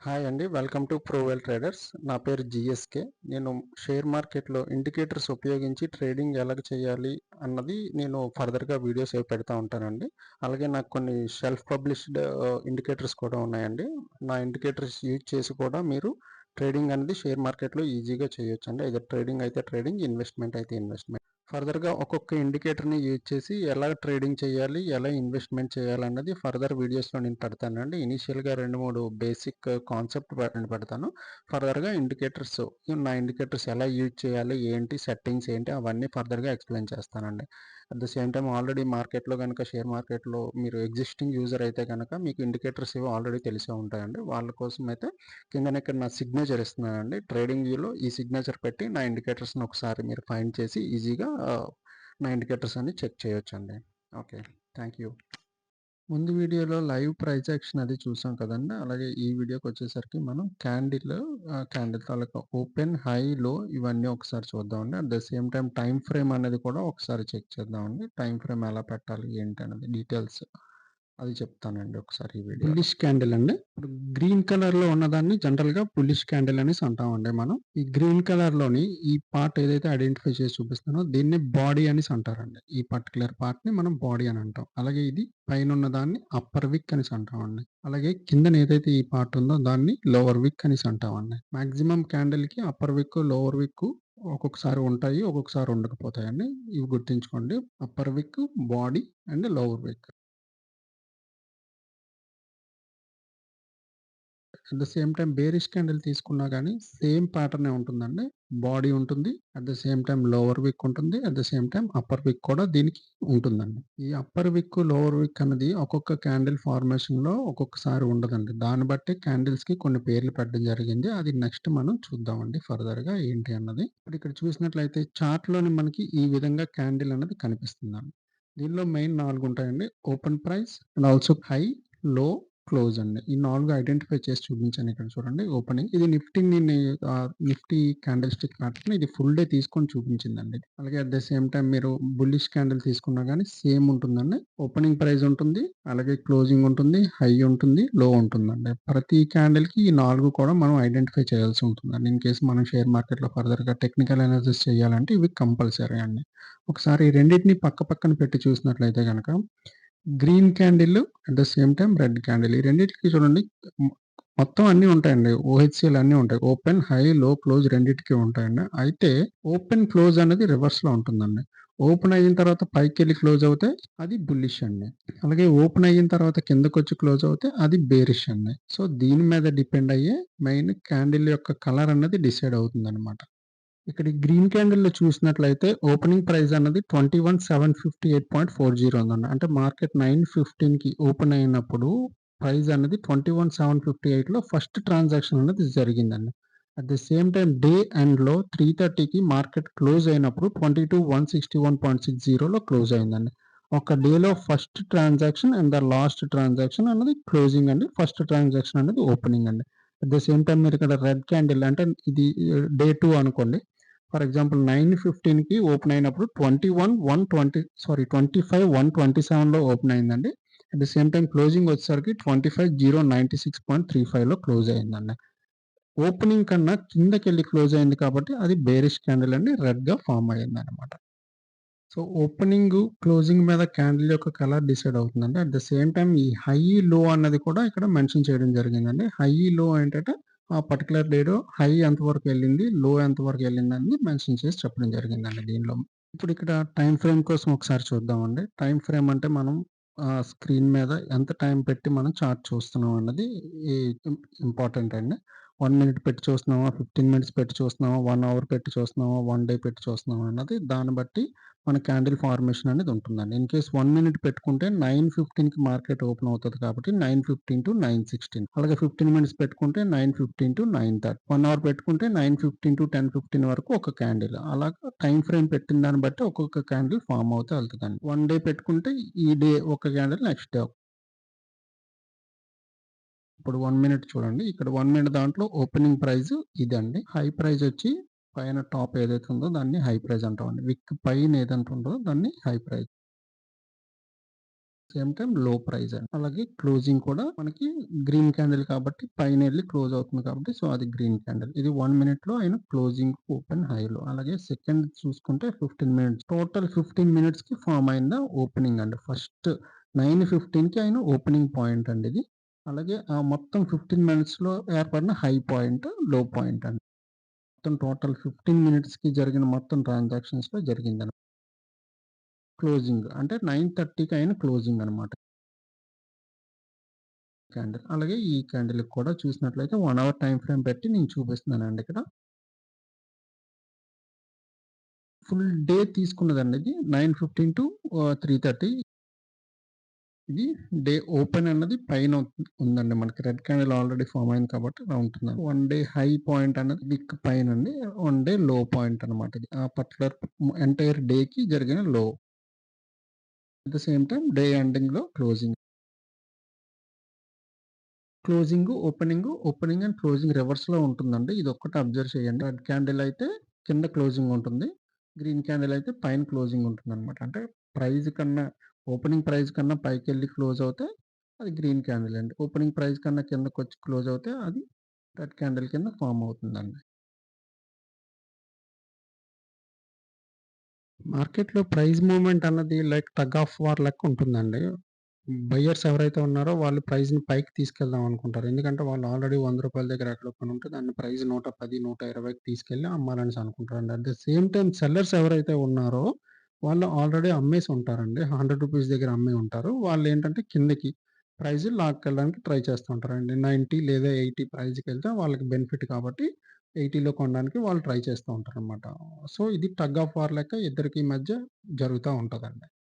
Hi అండి. Welcome to Provel traders. నా పేరు జిఎస్కే. నేను షేర్ మార్కెట్లో ఇండికేటర్స్ ఉపయోగించి ట్రేడింగ్ ఎలా చేయాలి అన్నది నేను ఫర్దర్గా వీడియోస్ అవి పెడతా ఉంటానండి. అలాగే నాకు కొన్ని సెల్ఫ్ పబ్లిష్డ్ ఇండికేటర్స్ కూడా ఉన్నాయండి. నా ఇండికేటర్స్ యూజ్ చేసి కూడా మీరు ట్రేడింగ్ అనేది షేర్ మార్కెట్లో ఈజీగా చేయొచ్చండి. అయితే ట్రేడింగ్ అయితే ట్రేడింగ్ ఇన్వెస్ట్మెంట్ అయితే ఇన్వెస్ట్మెంట్. ఫర్దర్గా ఒక్కొక్క ఇండికేటర్ని యూజ్ చేసి ఎలా ట్రేడింగ్ చేయాలి ఎలా ఇన్వెస్ట్మెంట్ చేయాలన్నది ఫర్దర్ వీడియోస్లో నేను పెడతానండి. ఇనీషియల్గా రెండు మూడు బేసిక్ కాన్సెప్ట్ పెడతాను. ఫర్దర్గా ఇండికేటర్స్ నా ఇండికేటర్స్ ఎలా యూజ్ చేయాలి ఏంటి సెట్టింగ్స్ ఏంటి అవన్నీ ఫర్దర్గా ఎక్స్ప్లెయిన్ చేస్తానండి. At the same time already మార్కెట్లో కనుక షేర్ మార్కెట్లో మీరు ఎగ్జిస్టింగ్ యూజర్ అయితే కనుక మీకు ఇండికేటర్స్ ఇవి ఆల్రెడీ తెలిసే ఉంటాయండి. వాళ్ళ కోసం అయితే కింద ఇక్కడ నా సిగ్నేచర్ ఇస్తున్నానండి ట్రేడింగ్ వ్యూలో ఈ సిగ్నేచర్ పెట్టి నా ఇండికేటర్స్ని ఒకసారి మీరు ఫైండ్ చేసి ఈజీగా నా ఇండికేటర్స్ అన్ని చెక్ చేయొచ్చండి. ఓకే థ్యాంక్ యూ ముందు వీడియోలో లైవ్ ప్రైజ్ యాక్షన్ అది చూసాం కదండి. అలాగే ఈ వీడియోకి వచ్చేసరికి మనం క్యాండిల్ క్యాండిల్ తాలూకా ఓపెన్ హై లో ఇవన్నీ ఒకసారి చూద్దామండి. At the same time time frame అనేది కూడా ఒకసారి చెక్ చేద్దామండి. టైం ఫ్రేమ్ ఎలా పెట్టాలి ఏంటి అనేది డీటెయిల్స్ అది చెప్తానండి ఒకసారి ఈ వీడియో పులిష్ క్యాండిల్ అండి. ఇప్పుడు గ్రీన్ కలర్లో ఉన్నదాన్ని జనరల్గా పులిష్ క్యాండిల్ అనేసి అంటామండి మనం. ఈ గ్రీన్ కలర్లోని ఈ పార్ట్ ఏదైతే ఐడెంటిఫై చేసి చూపిస్తానో దీన్ని బాడీ అనేసి అంటారండి. ఈ పర్టికులర్ పార్ట్ని మనం బాడీ అని అంటాం. అలాగే ఇది పైన ఉన్న దాన్ని అప్పర్ విక్ అనేసి అంటామండి. అలాగే కింద ఏదైతే ఈ పార్ట్ ఉందో దాన్ని లోవర్ విక్ అనేసి అంటామండి. మాక్సిమం క్యాండిల్కి అప్పర్ విక్ లోవర్ విక్ ఒక్కొక్కసారి ఉంటాయి ఒక్కొక్కసారి ఉండకపోతాయండి. ఇవి గుర్తుంచుకోండి. Upper wick body and lower wick. At the same time bearish candle తీసుకున్నా కానీ సేమ్ ప్యాటర్నే ఉంటుందండి. బాడీ ఉంటుంది at the same time lower wick ఉంటుంది at the same time upper wick కూడా దీనికి ఉంటుందండి. ఈ అప్పర్ విక్ లోవర్ విక్ అనేది ఒక్కొక్క క్యాండిల్ ఫార్మేషన్లో ఒక్కొక్కసారి ఉండదండి. దాన్ని బట్టి క్యాండిల్స్కి కొన్ని పేర్లు పెట్టడం జరిగింది. అది నెక్స్ట్ మనం చూద్దామండి ఫర్దర్గా ఏంటి అన్నది. ఇప్పుడు ఇక్కడ చూసినట్లయితే చార్ట్లోని మనకి ఈ విధంగా క్యాండిల్ అనేది కనిపిస్తుందండి. దీనిలో మెయిన్ నాలుగు ఉంటాయండి. Open price and also high low close అండి. ఈ నాలుగు ఐడెంటిఫై చేసి చూపించాను ఇక్కడ చూడండి ఓపెనింగ్. ఇది Nifty Nifty candlestick pattern ఇది ఫుల్ డే తీసుకొని చూపించిందండి అలాగే అట్ ద సేమ్ టైం మీరు బుల్లిష్ క్యాండిల్ తీసుకున్నా కానీ సేమ్ ఉంటుందండి. ఓపెనింగ్ ప్రైస్ ఉంటుంది అలాగే క్లోజింగ్ ఉంటుంది హై ఉంటుంది లో ఉంటుందండి. ప్రతి క్యాండిల్కి ఈ నాలుగు కూడా మనం ఐడెంటిఫై చేయాల్సి ఉంటుందండి. ఇన్ కేసు మనం షేర్ మార్కెట్లో ఫర్దర్గా టెక్నికల్ అనాలిసిస్ చేయాలంటే ఇవి కంపల్సరీ అండి. ఒకసారి రెండింటిని పక్క పక్కన పెట్టి చూసినట్లయితే కనుక green candle at the same time red candle. ఈ రెండింటికి చూడండి మొత్తం అన్ని ఉంటాయండి. ఓహెచ్సిఎల్ అన్ని ఉంటాయి. ఓపెన్ హై లో క్లోజ్ రెండింటికి ఉంటాయండి. అయితే ఓపెన్ క్లోజ్ అనేది రివర్స్లో ఉంటుందండి. ఓపెన్ అయిన తర్వాత పైకి వెళ్ళి క్లోజ్ అవుతే అది బుల్లిష్ అండి. అలాగే ఓపెన్ అయిన తర్వాత కిందకు వచ్చి క్లోజ్ అవుతే అది బేరిష్ అండి. సో దీని మీద డిపెండ్ అయ్యే మెయిన్ క్యాండిల్ యొక్క కలర్ అన్నది డిసైడ్ అవుతుంది అనమాట ఇక్కడ గ్రీన్ క్యాండిల్లో చూసినట్లయితే ఓపెనింగ్ ప్రైస్ అన్నది twenty one seven fifty eight point four zero ఉందండి అంటే మార్కెట్ నైన్ ఫిఫ్టీన్కి ఓపెన్ అయినప్పుడు ప్రైస్ అనేది ట్వంటీ వన్ సెవెన్ ఫిఫ్టీ ఎయిట్లో ఫస్ట్ ట్రాన్సాక్షన్ అనేది జరిగిందండి at the same time day ఎండ్లో త్రీ థర్టీకి మార్కెట్ క్లోజ్ అయినప్పుడు twenty two one sixty one point six జీరోలో క్లోజ్ అయిందండి ఒక డేలో first transaction and the last transaction అనేది క్లోజింగ్ అండి. ఫస్ట్ ట్రాన్సాక్షన్ అనేది ఓపెనింగ్ అండి. అట్ ద సేమ్ టైం మీరు ఇక్కడ రెడ్ క్యాండిల్ అంటే ఇది uh, డే టూ అనుకోండి. ఫర్ ఎగ్జాంపుల్ నైన్ ఫిఫ్టీన్కి ఓపెన్ అయినప్పుడు twenty one one twenty sorry twenty five one twenty సెవెన్లో ఓపెన్ అయిందండి. At the same time closing వచ్చేసరికి twenty five zero ninety six point three ఫైవ్లో close అయిందండి. ఓపెనింగ్ కన్నా కిందకి వెళ్ళి క్లోజ్ అయింది కాబట్టి అది బేరిష్ క్యాండిల్ అండి రెడ్గా ఫామ్ అయ్యింది అనమాట సో ఓపెనింగ్ క్లోజింగ్ మీద క్యాండిల్ యొక్క కలర్ డిసైడ్ అవుతుందండి. అట్ ద సేమ్ టైం ఈ హై లో అన్నది కూడా ఇక్కడ మెన్షన్ చేయడం జరిగిందండి. హై లో ఏంటంటే ఆ పర్టికులర్ డేలో హై ఎంతవరకు వెళ్ళింది లో ఎంతవరకు వెళ్ళింది అని మెన్షన్ చేసి చెప్పడం జరిగిందండి దీనిలో. ఇప్పుడు ఇక్కడ టైం ఫ్రేమ్ కోసం ఒకసారి చూద్దామండి. టైం ఫ్రేమ్ అంటే మనం స్క్రీన్ మీద ఎంత టైం పెట్టి మనం చార్ట్ చూస్తున్నాం అన్నది ఇంపార్టెంట్ అండి. వన్ మినిట్ పెట్టి చూస్తున్నామా ఫిఫ్టీన్ మినిట్స్ పెట్టి చూస్తున్నామా వన్ అవర్ పెట్టి చూస్తున్నామా వన్ డే పెట్టి చూస్తున్నామా అన్నది దాన్ని బట్టి మన క్యాండిల్ ఫార్మేషన్ అనేది ఉంటుందండి. ఇన్ కేస్ వన్ మినిట్ పెట్టుకుంటే నైన్ ఫిఫ్టీన్కి మార్కెట్ ఓపెన్ అవుతుంది కాబట్టి nine fifteen to nine sixteen. అలాగే ఫిఫ్టీన్ మినిట్స్ పెట్టుకుంటే nine fifteen to nine thirty. One hour పెట్టుకుంటే nine fifteen to ten fifteen వరకు ఒక క్యాండిల్. అలాగా టైం ఫ్రేమ్ పెట్టిన దాన్ని బట్టి ఒక్కొక్క క్యాండిల్ ఫామ్ అవుతూ వెళ్తుందండి. వన్ డే పెట్టుకుంటే ఈ డే ఒక క్యాండిల్ నెక్స్ట్ డే ఇప్పుడు వన్ మినిట్ చూడండి ఇక్కడ వన్ మినిట్ దాంట్లో ఓపెనింగ్ ప్రైస్ ఇదండి హై ప్రైస్ వచ్చి పైన టాప్ ఏదైతే ఉందో దాన్ని హై ప్రైస్ అంటామండి విక్ పైన ఏదంటే ఉందో దాన్ని high price same time low price అండి. అలాగే క్లోజింగ్ కూడా మనకి గ్రీన్ క్యాండిల్ కాబట్టి పైన వెళ్ళి క్లోజ్ అవుతుంది కాబట్టి సో, అది గ్రీన్ క్యాండిల్. ఇది 1 మినిట్‌లో ఆయన క్లోజింగ్, ఓపెన్ హైలో. అలాగే సెకండ్ చూసుకుంటే 15 మినిట్స్. టోటల్ 15 మినిట్స్‌కి ఫామ్ అయింద ఓపెనింగ్ అండి. ఫస్ట్ 9:15కి ఆయన ఓపెనింగ్ పాయింట్ అండి ఇది. అలాగే ఆ మొత్తం 15 మినిట్స్‌లో ఏర్పడిన హై పాయింట్, లో పాయింట్ అండి. మొత్తం టోటల్ 15 మినిట్స్‌కి జరిగిన మొత్తం ట్రాన్సాక్షన్స్‌లో జరిగిందన క్లోజింగ్ అంటే 9:30కి అయిన క్లోజింగ్ అనమాట. క్యాండిల్. అలాగే ఈ క్యాండిల్‌కి కూడా చూసినట్లయితే వన్ అవర్ టైం ఫ్రేమ్ పెట్టి నేను చూపిస్తున్నానండి ఇక్కడ. ఫుల్ డే తీసుకున్నదండి ఇది. 9:15 టు త్రీ థర్టీ ఇది డే ఓపెన్ అన్నది పైన ఉందండి. మనకి రెడ్ క్యాండిల్ ఆల్రెడీ ఫామ్ అయింది కాబట్టి అలా ఉంటుందండి. వన్ డే హై పాయింట్ అన్నది విక్ పైనండి. 1 డే లో పాయింట్ అనమాట ఇది. ఆ పర్టికులర్ ఎంటైర్ డేకి జరిగిన low. At the same time day ఎండింగ్‌లో closing. Closing, opening opening and closing రివర్స్‌లో ఉంటుందండి. ఇది ఒక్కటి అబ్జర్వ్ చేయండి. రెడ్ క్యాండిల్ అయితే కింద క్లోజింగ్ ఉంటుంది. గ్రీన్ క్యాండిల్ అయితే పైన క్లోజింగ్ ఉంటుందనమాట. అంటే ప్రైజ్ కన్నా ఓపెనింగ్ ప్రైస్ కన్నా పైకెళ్ళి క్లోజ్ అవుతే అది గ్రీన్ క్యాండిల్ అండి. ఓపెనింగ్ ప్రైస్ కన్నా కిందకొచ్చి క్లోజ్ అవుతే అది రెడ్ క్యాండిల్ కింద ఫామ్ అవుతుందండి. మార్కెట్‌లో ప్రైస్ మూమెంట్ అన్నది లైక్ టగ్ ఆఫ్ వార్ లెక్క ఉంటుందండి. బయ్యర్స్ ఎవరైతే ఉన్నారో వాళ్ళు ప్రైస్‌ని పైకి తీసుకెళ్దాం అనుకుంటారు. ఎందుకంటే వాళ్ళు ఆల్రెడీ వంద రూపాయల దగ్గర ఎక్కడ ఉంటే దాన్ని ప్రైస్ 110, 120కి తీసుకెళ్ళి అమ్మాలని అనుకుంటారు అండి at the same time sellers ఎవరైతే ఉన్నారో వాళ్ళు ఆల్రెడీ అమ్మేసి ఉంటారండి. హండ్రెడ్ రూపీస్ దగ్గర అమ్మి ఉంటారు. వాళ్ళేంటంటే కిందకి ప్రైస్ లాక్కెళ్ళడానికి ట్రై చేస్తూ ఉంటారండి. 90 లేదా 80 ప్రైస్‌కెళ్తే వాళ్ళకి బెనిఫిట్ కాబట్టి 80లో కొనడానికి వాళ్ళు ట్రై చేస్తూ ఉంటారనమాట. సో, ఇది టగ్ ఆఫ్ వార్ లెక్క ఇద్దరికి మధ్య జరుగుతా ఉంటదండి.